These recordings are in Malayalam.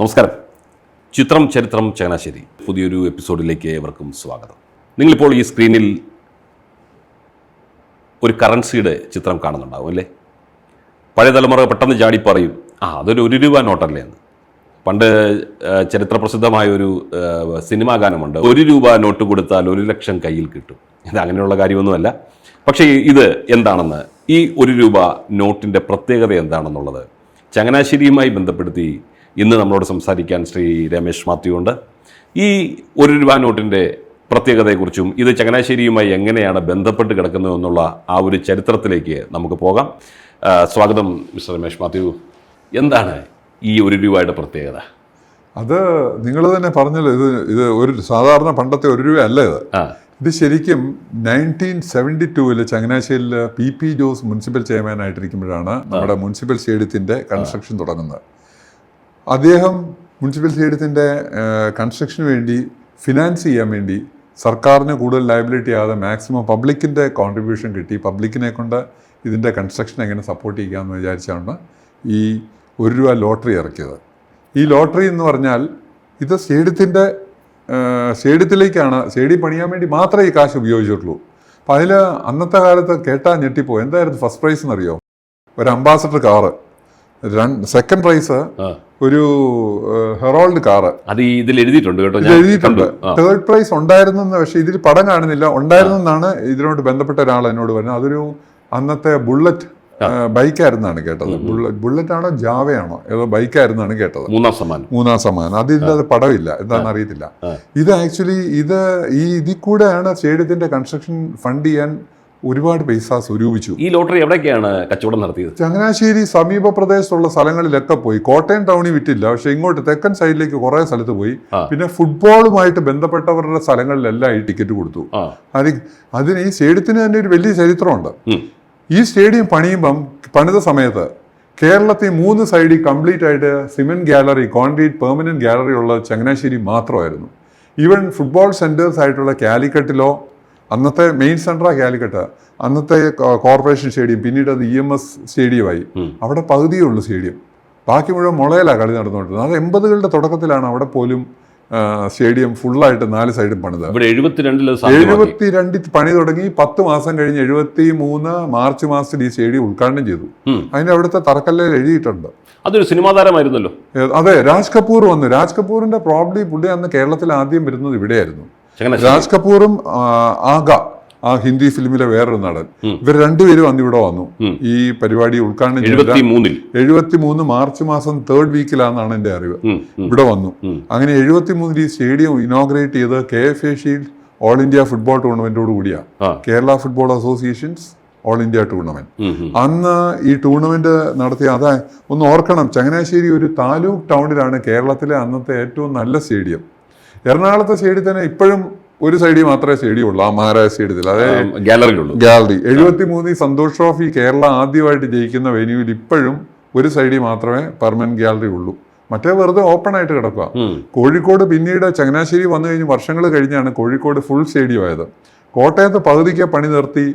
നമസ്കാരം. ചിത്രം ചരിത്രം ചങ്ങനാശ്ശേരി. പുതിയൊരു എപ്പിസോഡിലേക്ക് ഏവർക്കും സ്വാഗതം. നിങ്ങളിപ്പോൾ ഈ സ്ക്രീനിൽ ഒരു കറൻസിയുടെ ചിത്രം കാണുന്നുണ്ടാവും അല്ലേ? പഴയ തലമുറ പെട്ടെന്ന് ചാടി പറയും ആ അതൊരു ഒരു രൂപ നോട്ടല്ലേ എന്ന്. പണ്ട് ചരിത്ര ചരിത്രപ്രസിദ്ധമായ ഒരു സിനിമാ ഗാനമുണ്ട് ഒരു രൂപ നോട്ട് കൊടുത്താൽ ഒരു ലക്ഷം കയ്യിൽ കിട്ടും. ഇത് അങ്ങനെയുള്ള കാര്യമൊന്നുമല്ല. പക്ഷേ ഇത് എന്താണെന്ന് ഈ ഒരു രൂപ നോട്ടിന്റെ പ്രത്യേകത എന്താണെന്നുള്ളത് ചങ്ങനാശ്ശേരിയുമായി ബന്ധപ്പെടുത്തി ഇന്ന് നമ്മളോട് സംസാരിക്കാൻ ശ്രീ രമേശ് മാത്യു ഉണ്ട്. ഈ ഒരു രൂപ നോട്ടിന്റെ പ്രത്യേകതയെക്കുറിച്ചും ഇത് ചങ്ങനാശ്ശേരിയുമായി എങ്ങനെയാണ് ബന്ധപ്പെട്ട് കിടക്കുന്നതെന്നുള്ള ആ ഒരു ചരിത്രത്തിലേക്ക് നമുക്ക് പോകാം. സ്വാഗതം മിസ്റ്റർ രമേശ് മാത്യു. എന്താണ് ഈ ഒരു രൂപയുടെ പ്രത്യേകത? അത് നിങ്ങൾ തന്നെ പറഞ്ഞല്ലോ ഇത് ഇത് ഒരു സാധാരണ പണ്ടത്തെ ഒരു രൂപ അല്ല ഇത് ഇത് ശരിക്കും നയന്റീൻ സെവന്റി ടൂവിൽ ചങ്ങനാശ്ശേരിയിൽ പി പി ജോസ് മുനിസിപ്പൽ ചെയർമാനായിട്ടിരിക്കുമ്പോഴാണ് നമ്മുടെ മുനിസിപ്പൽ സ്റ്റേഡിയത്തിന്റെ കൺസ്ട്രക്ഷൻ തുടങ്ങുന്നത്. അദ്ദേഹം മുനിസിപ്പൽ സ്റ്റേഡിയത്തിന്റെ കൺസ്ട്രക്ഷന് വേണ്ടി ഫിനാൻസ് ചെയ്യാൻ വേണ്ടി സർക്കാരിന് കൂടുതൽ ലയബിലിറ്റി ആകാതെ മാക്സിമം പബ്ലിക്കിന്റെ കോൺട്രിബ്യൂഷൻ കിട്ടി. പബ്ലിക്കിനെ കൊണ്ട് ഇതിന്റെ കൺസ്ട്രക്ഷൻ എങ്ങനെ സപ്പോർട്ട് ചെയ്യാമെന്ന് വിചാരിച്ചാണ് ഈ ഒരു രൂപ ലോട്ടറി ഇറക്കിയത്. ഈ ലോട്ടറി എന്ന് പറഞ്ഞാൽ ഇത് സ്റ്റേഡിയത്തിന്റെ സ്റ്റേഡിയത്തിലേക്കാണ് സ്റ്റേഡിയം പണിയാൻ വേണ്ടി മാത്രമേ ഈ കാശ് ഉപയോഗിച്ചിട്ടുള്ളൂ. അപ്പോൾ അതിൽ അന്നത്തെ കാലത്ത് കേട്ടാ ഞെട്ടിപ്പോ എന്തായിരുന്നു ഫസ്റ്റ് പ്രൈസ് എന്നറിയോ? ഒരു അംബാസഡർ കാറ് സെക്കൻഡ് പ്രൈസ് ഒരു ഹെറോൾഡ് കാറ് അത് ഇതിൽ എഴുതിയിട്ടുണ്ട് കേട്ടോ എഴുതിയിട്ടുണ്ട്. തേർഡ് പ്രൈസ് ഉണ്ടായിരുന്നു പക്ഷെ ഇതിൽ പടം കാണുന്നില്ല. ഉണ്ടായിരുന്നു എന്നാണ് ഇതിനോട് ബന്ധപ്പെട്ട ഒരാൾ എന്നോട് പറഞ്ഞത്. അതൊരു അന്നത്തെ ബുള്ളറ്റ് ബൈക്കായിരുന്നാണ് കേട്ടത്. ബുള്ളറ്റ് ബുള്ളറ്റ് ആണോ ജാവയാണോ ഏതോ ബൈക്കായിരുന്നാണ് കേട്ടത്. മൂന്നാം സമ്മാനം. മൂന്നാം സമ്മാനം. അത് പടമില്ല എന്താണെന്ന് അറിയത്തില്ല. ഇത് ആക്ച്വലി ഇത് ഈ ഇതിൽ കൂടെയാണ് സ്റ്റേഡിയത്തിന്റെ കൺസ്ട്രക്ഷൻ ഫണ്ട് ചെയ്യാൻ ഒരുപാട് പൈസ സ്വരൂപിച്ചു. ഈ ലോട്ടറി എവിടെയൊക്കെയാണ് കച്ചവടം നടത്തിയത്? ചങ്ങനാശ്ശേരി സമീപ പ്രദേശത്തുള്ള സ്ഥലങ്ങളിലൊക്കെ പോയി. കോട്ടയം ടൗണിൽ വിറ്റില്ല പക്ഷെ ഇങ്ങോട്ട് തെക്കൻ സൈഡിലേക്ക് കുറേ സ്ഥലത്ത് പോയി. പിന്നെ ഫുട്ബോളുമായിട്ട് ബന്ധപ്പെട്ടവരുടെ സ്ഥലങ്ങളിലെല്ലാം ഈ ടിക്കറ്റ് കൊടുത്തു. അതിന് ഈ സ്റ്റേഡിയത്തിന് തന്നെ ഒരു വലിയ ചരിത്രമുണ്ട്. ഈ സ്റ്റേഡിയം പണിയുമ്പം പണിത സമയത്ത് കേരളത്തിൽ മൂന്ന് സൈഡിൽ കംപ്ലീറ്റ് ആയിട്ട് cement gallery concrete permanent gallery ഉള്ള ചങ്ങനാശ്ശേരി മാത്രമായിരുന്നു. ഈവൻ ഫുട്ബോൾ സെന്റേഴ്സ് ആയിട്ടുള്ള കാലിക്കറ്റിലോ അന്നത്തെ മെയിൻ സെൻട്രാ കാലിക്കട്ട്. അന്നത്തെ കോർപ്പറേഷൻ സ്റ്റേഡിയം പിന്നീട് അത് ഇ എം എസ് സ്റ്റേഡിയമായി. അവിടെ പകുതിയേ ഉള്ളൂ സ്റ്റേഡിയം. ബാക്കി മുഴുവൻ മുളയിലാണ് കളി നടന്നുകൊണ്ടിരുന്നത്. അത് എൺപതുകളുടെ തുടക്കത്തിലാണ് അവിടെ പോലും സ്റ്റേഡിയം ഫുള്ളായിട്ട് നാല് സൈഡും പണിത്. എഴുപത്തിരണ്ടിൽ പണി തുടങ്ങി പത്ത് മാസം കഴിഞ്ഞ് എഴുപത്തി മൂന്ന് മാർച്ച് മാസത്തിൽ ഈ സ്റ്റേഡിയം ഉദ്ഘാടനം ചെയ്തു. അതിന്റെ അവിടുത്തെ തറക്കല്ലിൽ എഴുതിയിട്ടുണ്ട്. അതൊരു സിനിമാ താരമായിരുന്നല്ലോ. അതെ രാജ് കപൂർ വന്നു. രാജ് കപൂറിന്റെ പ്രോബ്ലി പുള്ളി അന്ന് കേരളത്തിൽ ആദ്യം വരുന്നത് ഇവിടെയായിരുന്നു. രാജ് കപൂറും ആഗ ആ ഹിന്ദി ഫിലിമിലെ വേറൊരു നടൻ. ഇവർ രണ്ടുപേരും അന്ന് ഇവിടെ വന്നു. ഈ പരിപാടി ഉദ്ഘാടനം എഴുപത്തിമൂന്ന് എഴുപത്തി മൂന്നിൽ മൂന്ന് മാർച്ച് മാസം തേർഡ് വീക്കിലാണെന്നാണ് എന്റെ അറിവ്. ഇവിടെ വന്നു. അങ്ങനെ എഴുപത്തി മൂന്നിൽ ഈ സ്റ്റേഡിയം ഇനോഗ്രേറ്റ് ചെയ്ത് K F shield all India football ടൂർണമെന്റോട് കൂടിയാ. Kerala football associations all India tournament. അന്ന് ഈ ടൂർണമെന്റ് നടത്തിയ അതാ ഒന്ന് ഓർക്കണം ചങ്ങനാശ്ശേരി ഒരു താലൂക്ക് ടൗണിലാണ് കേരളത്തിലെ അന്നത്തെ ഏറ്റവും നല്ല സ്റ്റേഡിയം. എറണാകുളത്തെ തന്നെ ഇപ്പോഴും ഒരു സൈഡിൽ മാത്രമേ സ്റ്റേഡിയം ഉള്ളൂ ആ മഹാരാജ സ്റ്റേഡിയത്തിൽ. അതായത് ഉള്ളൂ ഗാലറി. എഴുപത്തി മൂന്നിൽ സന്തോഷ് ട്രോഫി കേരള ആദ്യമായിട്ട് ജയിക്കുന്ന വെന്യൂവിൽ ഇപ്പോഴും ഒരു സൈഡിൽ മാത്രമേ പെർമനന്റ് ഗാലറി ഉള്ളൂ. മറ്റേ വെറുതെ ഓപ്പൺ ആയിട്ട് കിടക്കുക. കോഴിക്കോട് പിന്നീട് ചങ്ങനാശ്ശേരി വന്നു കഴിഞ്ഞ് വർഷങ്ങൾ കഴിഞ്ഞാണ് കോഴിക്കോട് ഫുൾ സ്റ്റേഡിയം ആയത്. കോട്ടയത്ത് പകുതിക്ക് പണി നിർത്തി.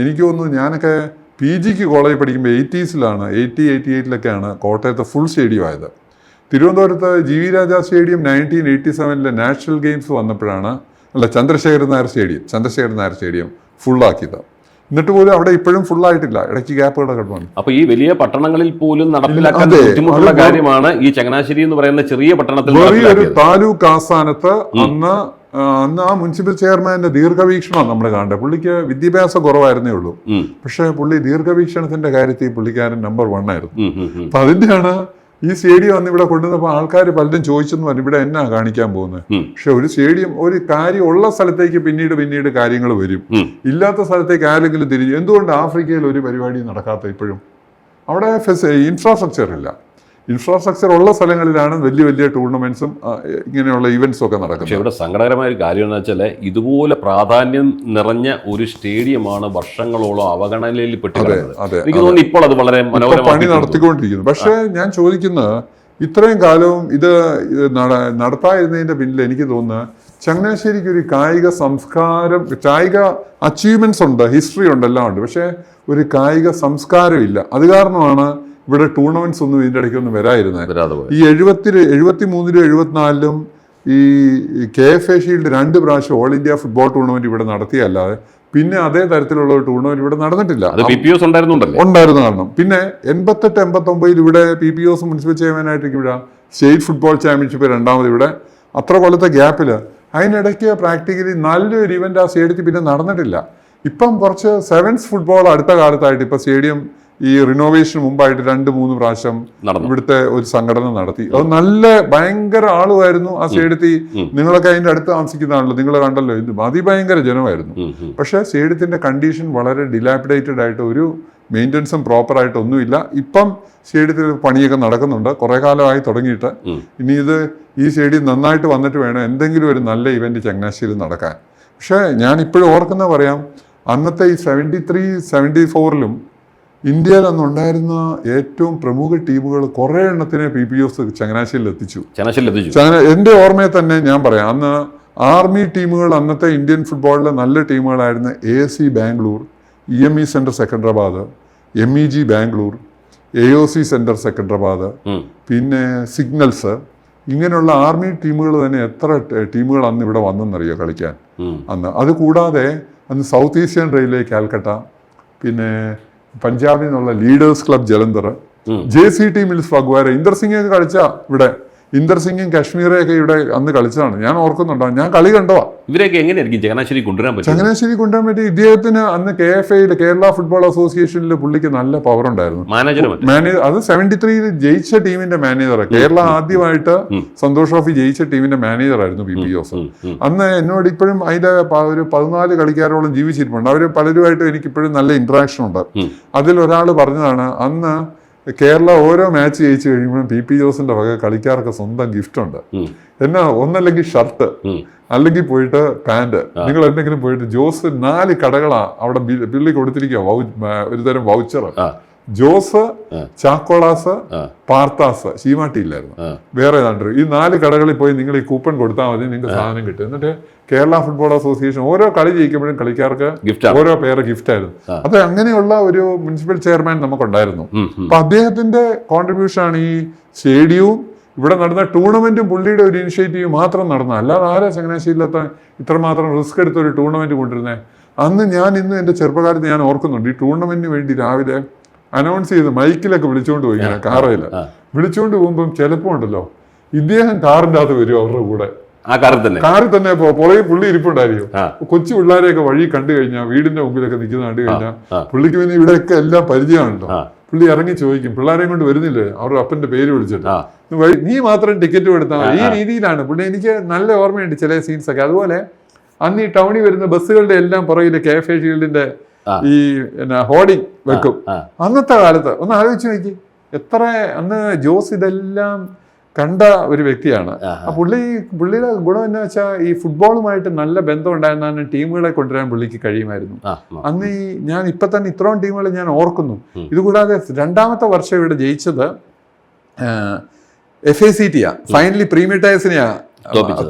എനിക്ക് തോന്നുന്നു ഞാനൊക്കെ പി ജിക്ക് കോളേജിൽ പഠിക്കുമ്പോൾ എയ്റ്റീസിലാണ് എയ്റ്റി എയ്റ്റി എയ്റ്റിലൊക്കെയാണ് കോട്ടയത്ത് ഫുൾ സ്റ്റേഡിയം ആയത്. തിരുവനന്തപുരത്ത് G V Raja stadium nineteen eighty സെവനിലെ national games വന്നപ്പോഴാണ് അല്ല ചന്ദ്രശേഖരൻ നായർ സ്റ്റേഡിയം ചന്ദ്രശേഖരൻ നായർ സ്റ്റേഡിയം ഫുള്ളാക്കിയത് എന്നിട്ട് പോലും അവിടെ ഇപ്പോഴും ഫുൾ ആയിട്ടില്ല ഇടയ്ക്ക് ഗ്യാപ്പുകളൊക്കെ വന്നു. അപ്പൊ ഈ വലിയ പട്ടണങ്ങളിൽ പോലും നടപ്പിലാക്കാൻ ഒരു ബുദ്ധിമുട്ടുള്ള കാര്യമാണ് ഈ ചങ്ങനാശ്ശേരി എന്ന് പറയുന്ന ചെറിയ പട്ടണത്തിൽ ചെറിയൊരു താലൂക്ക് ആസ്ഥാനത്ത് അന്ന് അന്ന് ആ മുനിസിപ്പൽ ചെയർമാന്റെ ദീർഘവീക്ഷണം നമ്മൾ കാണേണ്ടത് പുള്ളിക്ക് വിദ്യാഭ്യാസം കുറവായിരുന്നേ ഉള്ളൂ. പക്ഷെ പുള്ളി ദീർഘവീക്ഷണത്തിന്റെ കാര്യത്തിൽ പുള്ളിക്കാരൻ നമ്പർ വൺ ആയിരുന്നു. അപ്പൊ അതിന്റെയാണ് ഈ സ്റ്റേഡിയം അന്ന് ഇവിടെ കൊണ്ടുവന്നപ്പോൾ ആൾക്കാർ പലരും ചോദിച്ചെന്ന് പറഞ്ഞു ഇവിടെ എന്നാ കാണിക്കാൻ പോകുന്നത്. പക്ഷെ ഒരു സ്റ്റേഡിയം ഒരു കാര്യം ഉള്ള സ്ഥലത്തേക്ക് പിന്നീട് പിന്നീട് കാര്യങ്ങൾ വരും. ഇല്ലാത്ത സ്ഥലത്തേക്ക് ആരെങ്കിലും തിരിഞ്ഞു എന്തുകൊണ്ട് ആഫ്രിക്കയിൽ ഒരു പരിപാടി നടക്കാത്ത ഇപ്പോഴും? അവിടെ ഇൻഫ്രാസ്ട്രക്ചർ ഇല്ല. ഇൻഫ്രാസ്ട്രക്ചർ ഉള്ള സ്ഥലങ്ങളിലാണ് വലിയ വലിയ ടൂർണമെന്റ്സും ഇങ്ങനെയുള്ള ഇവന്റ്സും ഒക്കെ പക്ഷെ നടക്കുന്നത് ഇവിടെ സങ്കടകരമായ ഒരു കാര്യം എന്ന് വെച്ചാൽ ഇതുപോലെ പ്രാധാന്യം നിറഞ്ഞ ഒരു സ്റ്റേഡിയമാണ് വർഷങ്ങളോളം അവഗണനയിൽ എനിക്ക് തോന്നുന്നു ഇപ്പോൾ അത് വളരെ പണി നടത്തിക്കൊണ്ടിരിക്കുന്നു. പക്ഷേ ഞാൻ ചോദിക്കുന്നത് ഇത്രയും കാലവും ഇത് നടത്താതിരുന്നതിന്റെ പിന്നിൽ എനിക്ക് തോന്നുന്നത് ചങ്ങനാശ്ശേരിക്ക് ഒരു കായിക സംസ്കാരം കായിക അച്ചീവ്മെന്റ്സ് ഉണ്ട് ഹിസ്റ്ററി ഉണ്ട് എല്ലാം ഉണ്ട്. പക്ഷേ ഒരു കായിക സംസ്കാരം ഇല്ല അത് കാരണമാണ് ഇവിടെ ടൂർണമെന്റ്സ് ഒന്നും ഇതിന്റെ ഇടയ്ക്കൊന്നും പോയി. ഈ എഴുപത്തി എഴുപത്തി മൂന്നിലും എഴുപത്തിനാലിലും ഈ കെ എഫ് എ ഷീൽഡ് രണ്ട് പ്രാവശ്യം ഓൾ ഇന്ത്യ ഫുട്ബോൾ ടൂർണമെന്റ് ഇവിടെ നടത്തിയല്ലാതെ പിന്നെ അതേ തരത്തിലുള്ള ഒരു ടൂർണമെന്റ് ഇവിടെ നടന്നിട്ടില്ല. ഉണ്ടായിരുന്നു കാരണം. പിന്നെ എൺപത്തെട്ട് എൺപത്തൊമ്പതിൽ ഇവിടെ പി പി ഒസ് മുനിസിപ്പൽ ചെയർമാനായിട്ട് ഇവിടെ സ്റ്റേറ്റ് ഫുട്ബോൾ ചാമ്പ്യൻഷിപ്പ് രണ്ടാമത് ഇവിടെ. അത്ര കൊല്ലത്തെ ഗ്യാപ്പിൽ അതിനിടയ്ക്ക് പ്രാക്ടിക്കലി നല്ലൊരു ഇവന്റ് ആ സ്റ്റേഡിയത്തിൽ പിന്നെ നടന്നിട്ടില്ല. ഇപ്പം കുറച്ച് സെവൻസ് ഫുട്ബോൾ അടുത്ത കാലത്തായിട്ട് ഇപ്പം സ്റ്റേഡിയം ഈ റിനോവേഷൻ മുമ്പായിട്ട് രണ്ട് മൂന്ന് പ്രാവശ്യം ഇവിടുത്തെ ഒരു സംഘടന നടത്തി. അത് നല്ല ഭയങ്കര ആളുമായിരുന്നു ആ സേഡത്തി നിങ്ങളൊക്കെ അതിന്റെ അടുത്ത് താമസിക്കുന്നതാണല്ലോ നിങ്ങൾ കണ്ടല്ലോ. ഇത് അതിഭയങ്കര ജനമായിരുന്നു. പക്ഷെ സേഡത്തിന്റെ കണ്ടീഷൻ വളരെ ഡിലാപ്പിഡേറ്റഡ് ആയിട്ട് ഒരു മെയിന്റനൻസും പ്രോപ്പറായിട്ട് ഒന്നുമില്ല. ഇപ്പം സ്റ്റേഡിയത്തിൽ പണിയൊക്കെ നടക്കുന്നുണ്ട്. കുറേ കാലമായി തുടങ്ങിയിട്ട്. ഇനി ഇത് ഈ സ്റ്റേഡിയം നന്നായിട്ട് വന്നിട്ട് വേണം എന്തെങ്കിലും ഒരു നല്ല ഇവന്റ് ചങ്ങനാശ്ശേരിയിൽ നടക്കാൻ. പക്ഷേ ഞാൻ ഇപ്പോഴും ഓർക്കുന്ന പറയാം അന്നത്തെ ഈ സെവന്റി ത്രീ സെവന്റി ഫോറിലും ഇന്ത്യയിൽ അന്നുണ്ടായിരുന്ന ഏറ്റവും പ്രമുഖ ടീമുകൾ കുറേ എണ്ണത്തിനെ പി പി എസ് ചങ്ങനാശ്ശേരിയിൽ എത്തിച്ചു. എന്റെ എത്തിച്ചു. ചങ്ങന എന്റെ ഓർമ്മയിൽ തന്നെ ഞാൻ പറയാം അന്ന് ആർമി ടീമുകൾ അന്നത്തെ ഇന്ത്യൻ ഫുട്ബോളിലെ നല്ല ടീമുകളായിരുന്നു A C Bangalore E M E centre Secunderabad M E G Bangalore A O C centre Secunderabad പിന്നെ സിഗ്നൽസ് ഇങ്ങനെയുള്ള ആർമി ടീമുകൾ തന്നെ എത്ര ടീമുകൾ അന്ന് ഇവിടെ വന്നെന്നറിയോ കളിക്കാൻ? അന്ന്. അത് കൂടാതെ അന്ന് സൗത്ത് ഈസ്റ്റേൺ റെയിൽവേ കാൽക്കട്ട പിന്നെ പഞ്ചാബിൽ നിന്നുള്ള leaders club Jalandhar. J C T mills Phagwara Inder Singh ഒക്കെ കളിച്ച ഇവിടെ ഇന്ദർ സിംഗും കശ്മീറൊക്കെ ഇവിടെ അന്ന് കളിച്ചതാണ്. ഞാൻ ഓർക്കുന്നുണ്ടോ? ഞാൻ കളി കണ്ടോ ഇവരെയൊക്കെ എങ്ങനെയായിരിക്കും ചങ്ങനാശ്ശേരി കൊണ്ടുവരാൻ പറ്റും ചങ്ങനാശ്ശേരി കൊണ്ടുവരാൻ പറ്റി. ഇദ്ദേഹത്തിന് അന്ന് കെ എഫ് ഐയിൽ കേരള ഫുട്ബോൾ അസോസിയേഷനിൽ പുള്ളിക്ക് നല്ല പവർ ഉണ്ടായിരുന്നു. മാനേജർ മാനേജർ അത് സെവന്റി ത്രീയിൽ ജയിച്ച ടീമിന്റെ മാനേജർ കേരള ആദ്യമായിട്ട് സന്തോഷ് ട്രോഫി ജയിച്ച ടീമിന്റെ മാനേജർ ആയിരുന്നു പി. പി. ജോസ്. ഉം, ഉം. അന്ന് എന്നോട് ഇപ്പോഴും അതിന്റെ ഒരു പതിനാല് കളിക്കാരോളം ജീവിച്ചിരിപ്പുണ്ട് അവർ പലരുമായിട്ടും എനിക്ക് ഇപ്പോഴും നല്ല ഇന്ററാക്ഷൻ ഉണ്ട്. അതിൽ ഒരാൾ പറഞ്ഞതാണ് അന്ന് കേരള ഓരോ മാച്ച് ജയിച്ചു കഴിയുമ്പോഴും പി പി ജോസിന്റെ വക കളിക്കാർക്ക് സ്വന്തം ഗിഫ്റ്റ് ഉണ്ട്. എന്നാ ഒന്നല്ലെങ്കിൽ ഷർട്ട് അല്ലെങ്കിൽ പോയിട്ട് പാന്റ് നിങ്ങൾ എന്തെങ്കിലും പോയിട്ട് ജോസ് നാല് കടകളാ അവിടെ പിള്ളി ബില്ല് കൊടുത്തിരിക്കുക ഒരുതരം ഒരു തരം വൗച്ചർ ജോസ്. ചാക്കോളാസ്. പാർത്താസ് ശീമാട്ടി ഇല്ലായിരുന്നു. വേറെ ഏതാണ്ട് ഈ നാല് കടകളിൽ പോയി നിങ്ങൾ ഈ കൂപ്പൺ കൊടുത്താൽ മതി നിങ്ങൾക്ക് സാധനം കിട്ടും. എന്നിട്ട് കേരള ഫുട്ബോൾ അസോസിയേഷൻ ഓരോ കളി ജയിക്കുമ്പോഴും കളിക്കാർക്ക് ഓരോ പേരെ ഗിഫ്റ്റ് ആയിരുന്നു. അത് അങ്ങനെയുള്ള ഒരു മുനിസിപ്പൽ ചെയർമാൻ നമുക്കുണ്ടായിരുന്നു. അപ്പൊ അദ്ദേഹത്തിന്റെ കോൺട്രിബ്യൂഷൻ ആണ് ഈ സ്റ്റേഡിയവും ഇവിടെ നടന്ന ടൂർണമെന്റും പുള്ളിയുടെ ഒരു ഇനിഷ്യേറ്റീവ് മാത്രം നടന്ന അല്ലാതെ ആരാ ചങ്ങനാശ്ശേരിയിലെത്താൻ ഇത്രമാത്രം റിസ്ക് എടുത്ത ഒരു ടൂർണമെന്റ് കൊണ്ടിരുന്നേ അന്ന് ഞാൻ ഇന്ന് എന്റെ ചെറുപ്പകാലത്ത് ഞാൻ ഓർക്കുന്നുണ്ട് ഈ ടൂർണമെന്റിന് വേണ്ടി രാവിലെ അനൗൺസ് ചെയ്ത് മൈക്കിലൊക്കെ വിളിച്ചുകൊണ്ട് പോയി ഇങ്ങനെ കാറയിൽ. വിളിച്ചുകൊണ്ട് പോകുമ്പം ചിലപ്പോൾ ഉണ്ടല്ലോ ഇദ്ദേഹം കാറിന്റെ അകത്ത് വരും അവരുടെ കൂടെ. ആ തന്നെ. കാറിൽ തന്നെ പോ- പുറകെ പുള്ളി ഇരിപ്പുണ്ടായിരിക്കും. കൊച്ചു പിള്ളേരെയൊക്കെ വഴി കണ്ടു കഴിഞ്ഞാൽ വീടിന്റെ മുമ്പിലൊക്കെ നിൽക്കുന്ന കണ്ടു കഴിഞ്ഞാൽ. പുള്ളിക്ക് പിന്നെ ഇവിടെയൊക്കെ എല്ലാം പരിചയമാണല്ലോ. പുള്ളി ഇറങ്ങി ചോദിക്കും പിള്ളേരെ കൊണ്ട് വരുന്നില്ലേ? അവരുടെ അപ്പന്റെ പേര് വിളിച്ചിട്ട്. നീ മാത്രം ടിക്കറ്റ് എടുത്താൽ ഈ രീതിയിലാണ് പുള്ളി. എനിക്ക് നല്ല ഓർമ്മയുണ്ട് ചില സീൻസ് ഒക്കെ. അതുപോലെ അന്ന് ഈ ടൗണിൽ വരുന്ന ബസ്സുകളുടെ എല്ലാം പുറകിൽ കെ എഫ് എ ഷീൽഡിന്റെ. ഈ പിന്നെ ഹോർഡിങ് വെക്കും. അന്നത്തെ കാലത്ത് ഒന്ന് ആലോചിച്ച് നോക്കി. എത്ര അന്ന് ജോസ് ഇതെല്ലാം കണ്ട ഒരു വ്യക്തിയാണ്. ആ, പുള്ളി പുള്ളിയുടെ ഗുണം എന്ന് വെച്ചാൽ ഈ ഫുട്ബോളുമായിട്ട് നല്ല ബന്ധം ഉണ്ടായിരുന്നാണ് ടീമുകളെ കൊണ്ടുവരാൻ പുള്ളിക്ക് കഴിയുമായിരുന്നു. അന്ന് ഈ ഞാൻ ഇപ്പൊ തന്നെ ഇത്രയും ടീമുകളെ ഞാൻ ഓർക്കുന്നു. ഇതുകൂടാതെ രണ്ടാമത്തെ വർഷം ഇവിടെ ജയിച്ചത് എഫ് എ സി ടിയാ ഫൈനലി പ്രീമിയർ തോപ്പിച്ചത്.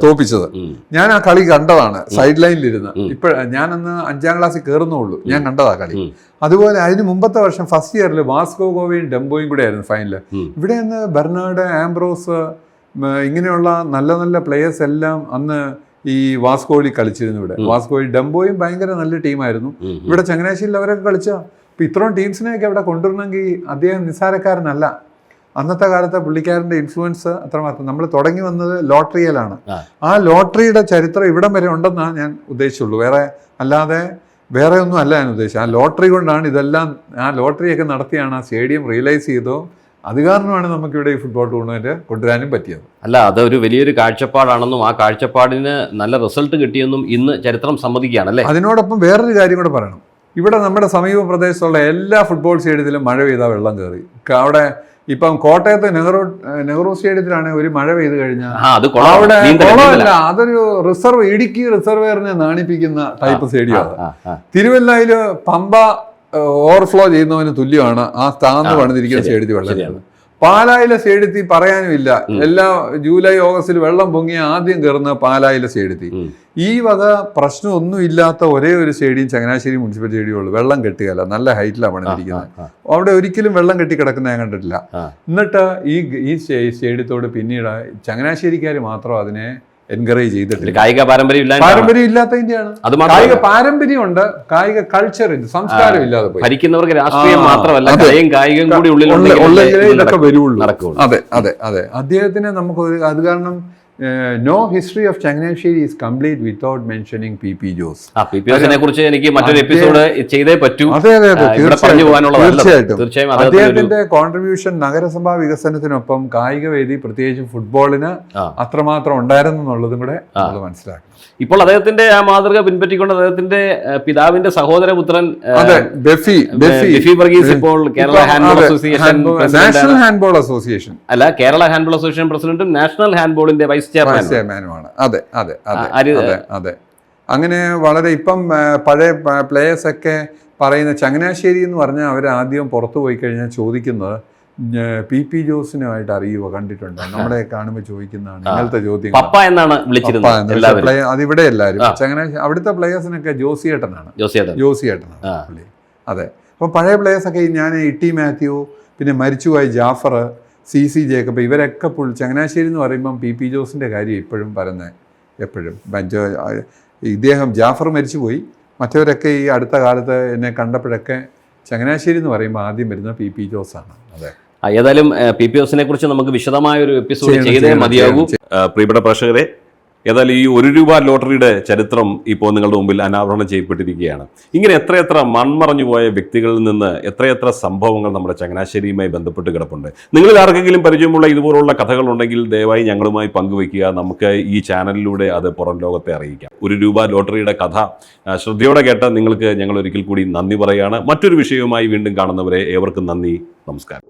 തോപ്പിച്ചത്. ഞാൻ ആ കളി കണ്ടതാണ് സൈഡ് ലൈനിലിരുന്ന് ഉം. ഇപ്പൊ ഞാനന്ന് അഞ്ചാം ക്ലാസ്സിൽ കയറുന്നുള്ളൂ ഞാൻ കണ്ടതാ കളി. അതുപോലെ അതിന് മുമ്പത്തെ വർഷം ഫസ്റ്റ് ഇയറിൽ വാസ്കോ ഗോവയും ഡെംബോയും കൂടെ ആയിരുന്നു ഫൈനൽ. ഇവിടെ നിന്ന് ബെർണാഡ് ആംബ്രോസ് ഇങ്ങനെയുള്ള നല്ല നല്ല പ്ലേയേഴ്സ് എല്ലാം അന്ന് ഈ വാസ്കോയിൽ കളിച്ചിരുന്നു ഇവിടെ. വാസ്കോയിൽ ഡെംബോയും ഭയങ്കര നല്ല ടീമായിരുന്നു. ഇവിടെ ചങ്ങനാശ്ശേരിയിൽ അവരൊക്കെ കളിച്ച. ഇപ്പൊ ഇത്രയും ടീംസിനെയൊക്കെ അവിടെ കൊണ്ടുവരണമെങ്കിൽ അദ്ദേഹം നിസ്സാരക്കാരനല്ല. അന്നത്തെ കാലത്തെ പുള്ളിക്കാരന്റെ ഇൻഫ്ലുവൻസ് അത്രമാത്രം. നമ്മൾ തുടങ്ങി വന്നത് ലോട്ടറിയിലാണ്. ആ. ലോട്ടറിയുടെ ചരിത്രം ഇവിടം വരെ ഉണ്ടെന്നാണ് ഞാൻ ഉദ്ദേശിച്ചുള്ളൂ. വേറെ അല്ലാതെ വേറെ ഒന്നും അല്ല ഞാൻ ഉദ്ദേശിച്ചത്. ആ ലോട്ടറി കൊണ്ടാണ് ഇതെല്ലാം ആ ലോട്ടറിയൊക്കെ നടത്തിയാണ് ആ സ്റ്റേഡിയം റിയലൈസ് ചെയ്തോ അത് കാരണമാണ് നമുക്കിവിടെ ഈ ഫുട്ബോൾ ടൂർണമെന്റ് കൊണ്ടുവരാനും പറ്റിയത്. അല്ല അതൊരു വലിയൊരു കാഴ്ചപ്പാടാണെന്നും ആ കാഴ്ചപ്പാടിന് നല്ല റിസൾട്ട് കിട്ടിയെന്നും ഇന്ന് ചരിത്രം സമ്മതിക്കുകയാണ് അല്ലേ അതിനോടൊപ്പം വേറൊരു കാര്യം കൂടെ പറയണം. ഇവിടെ നമ്മുടെ സമീപ പ്രദേശത്തുള്ള എല്ലാ ഫുട്ബോൾ സ്റ്റേഡിയത്തിലും മഴ പെയ്താൽ വെള്ളം കയറി. അവിടെ ഇപ്പം കോട്ടയത്ത് നെഹ്റു നെഹ്റു സ്റ്റേഡിയത്തിലാണ് ഒരു മഴ പെയ്ത് കഴിഞ്ഞാൽ. അവിടെ കുളമല്ല അതൊരു റിസർവ് ഇടുക്കി റിസർവേറിനെ നാണിപ്പിക്കുന്ന ടൈപ്പ് സ്റ്റേഡിയം അത് ആ, ആ. തിരുവല്ലയിൽ പമ്പ ഓവർഫ്ലോ ചെയ്യുന്നവന് തുല്യമാണ് ആ സ്ഥാനത്ത് ആ, പണിതിരിക്കുന്ന സ്റ്റേഡിയത്തിൽ വെള്ളം. പാലായിലെ സ്റ്റേഡിയത്തിൽ പറയാനുമില്ല എല്ലാ ജൂലൈ ഓഗസ്റ്റിൽ വെള്ളം പൊങ്ങി ആദ്യം കയറുന്ന പാലായിലെ ഉം. ഈ വക പ്രശ്നമൊന്നും ഇല്ലാത്ത ഒരേ ഒരു സ്റ്റേഡിയം ചങ്ങനാശ്ശേരി മുനിസിപ്പൽ സ്റ്റേഡിയം ഉള്ളു. വെള്ളം കെട്ടുകയല്ല. നല്ല ഹൈറ്റിലാണ് പണിതിരിക്കുന്നത്. അവിടെ ഒരിക്കലും വെള്ളം കെട്ടി കിടക്കുന്ന ഞാൻ കണ്ടിട്ടില്ല. എന്നിട്ട് ഈ ഈ സ്റ്റേ- സ്റ്റേഡിയത്തോട് പിന്നീട് ചങ്ങനാശ്ശേരിക്കാർ മാത്രം അതിനെ എൻകറേജ് ചെയ്തിട്ടില്ല. കായിക പാരമ്പര്യം പാരമ്പര്യം പാരമ്പര്യം ഇല്ലാത്തതിന്റെയാണ് അത് കായിക പാരമ്പര്യം ഉണ്ട് കായിക കൾച്ചർ സംസ്കാരം ഇല്ലാതെ പോയി. ഭരിക്കുന്നവർക്ക് രാഷ്ട്രീയം മാത്രമല്ല. കലയും കായികം കൂടി ഉള്ളിൽ ഇതൊക്കെ വരുള്ളൂ. അതെ അതെ അതെ. അദ്ദേഹത്തിന് നമുക്ക് ഒരു അത് കാരണം no history of Changanassery is complete without mentioning P P Jose P P എസിനെ കുറിച്ച് എനിക്ക് മറ്റൊരു എപ്പിസോഡ് ചെയ്തേ പറ്റൂ. അതെ അതെ തീർച്ചയായിട്ടും അദ്ദേഹത്തിന്റെ കോൺട്രിബ്യൂഷൻ നഗരസഭാ വികസനത്തിനൊപ്പം കായിക വേദി പ്രത്യേകിച്ച് ഫുട്ബോളിന് അത്രമാത്രം ഉണ്ടായിരുന്നു എന്നുള്ളതും കൂടെ നമ്മൾ മനസ്സിലാക്കണം. ഇപ്പോൾ അദ്ദേഹത്തിന്റെ ആ മാതൃക പിൻപറ്റിക്കൊണ്ട് അദ്ദേഹത്തിന്റെ പിതാവിന്റെ സഹോദരപുത്രൻ ബെഫി ബിഫി. വർഗീസ് ഇപ്പോൾ Kerala handball association national handball association. അല്ല കേരള ഹാൻഡ്ബോൾ അസോസിയേഷൻ പ്രസിഡന്റും നാഷണൽ ഹാൻഡ്ബോളിന്റെ വൈസ് ചെയർമാനുമാണ് അതെ അതെ അതെ അതെ അതെ. അങ്ങനെ വളരെ ഇപ്പം പഴയ പ്ലേയേഴ്സ് ഒക്കെ പറയുന്ന ചങ്ങനാശ്ശേരി എന്ന് പറഞ്ഞാൽ അവർ ആദ്യം പുറത്തു പോയി കഴിഞ്ഞാൽ ചോദിക്കുന്നത് പി പി ജോസിനുമായിട്ട് അറിയുക കണ്ടിട്ടുണ്ട്? നമ്മളെ കാണുമ്പോൾ ചോദിക്കുന്നതാണ് ഇങ്ങനത്തെ ചോദ്യം പപ്പ എന്നാണ് വിളിച്ചിരുന്നത് അതിവിടെ എല്ലാവരും. ചങ്ങനാശ്ശേരി അവിടുത്തെ പ്ലേയേഴ്സിനൊക്കെ ജോസിയേട്ടനാണ്. ജോസിയേട്ടനാണ്. പുള്ളി. അതെ. അപ്പോൾ പഴയ പ്ലേയേഴ്സൊക്കെ ഞാൻ ഇട്ടി മാത്യു പിന്നെ മരിച്ചുപോയ ജാഫർ സി സി ജേക്കബ് ഇവരൊക്കെ പുള്ളി ചങ്ങനാശ്ശേരി എന്ന് പറയുമ്പം പി പി ജോസിന്റെ കാര്യം ഇപ്പോഴും പറയുന്നത് എപ്പോഴും. ബഞ്ചോ ഇദ്ദേഹം ജാഫർ മരിച്ചുപോയി. മറ്റവരൊക്കെ ഈ അടുത്ത കാലത്ത് എന്നെ കണ്ടപ്പോഴൊക്കെ ചങ്ങനാശ്ശേരി എന്ന് പറയുമ്പോൾ ആദ്യം വരുന്ന പി പി ജോസാണ്. അതെ. ഏതായാലും പി പി ജോസിനെ കുറിച്ച് നമുക്ക് വിശദമായ ഒരു എപ്പിസോഡ് ചെയ്തേ മതിയാകൂ. പ്രിയപ്പെട്ട പ്രേക്ഷകരെ ഏതായാലും ഈ ഒരു രൂപ ലോട്ടറിയുടെ ചരിത്രം ഇപ്പോൾ നിങ്ങളുടെ മുമ്പിൽ അനാവരണം ചെയ്യപ്പെട്ടിരിക്കുകയാണ്. ഇങ്ങനെ എത്രയെത്ര മൺമറഞ്ഞു പോയ വ്യക്തികളിൽ നിന്ന് എത്രയെത്ര സംഭവങ്ങൾ നമ്മുടെ ചങ്ങനാശ്ശേരിയുമായി ബന്ധപ്പെട്ട് കിടപ്പുണ്ട്. നിങ്ങളിൽ ആർക്കെങ്കിലും പരിചയമുള്ള ഇതുപോലുള്ള കഥകളുണ്ടെങ്കിൽ ദയവായി ഞങ്ങളുമായി പങ്കുവയ്ക്കുക. നമുക്ക് ഈ ചാനലിലൂടെ അത് പുറം ലോകത്തെ അറിയിക്കാം. ഒരു രൂപ ലോട്ടറിയുടെ കഥ ശ്രദ്ധയോടെ കേട്ട നിങ്ങൾക്ക് ഞങ്ങൾ ഒരിക്കൽ കൂടി നന്ദി പറയുകയാണ്. മറ്റൊരു വിഷയവുമായി വീണ്ടും കാണുന്നവരെ ഏവർക്കും നന്ദി നമസ്കാരം.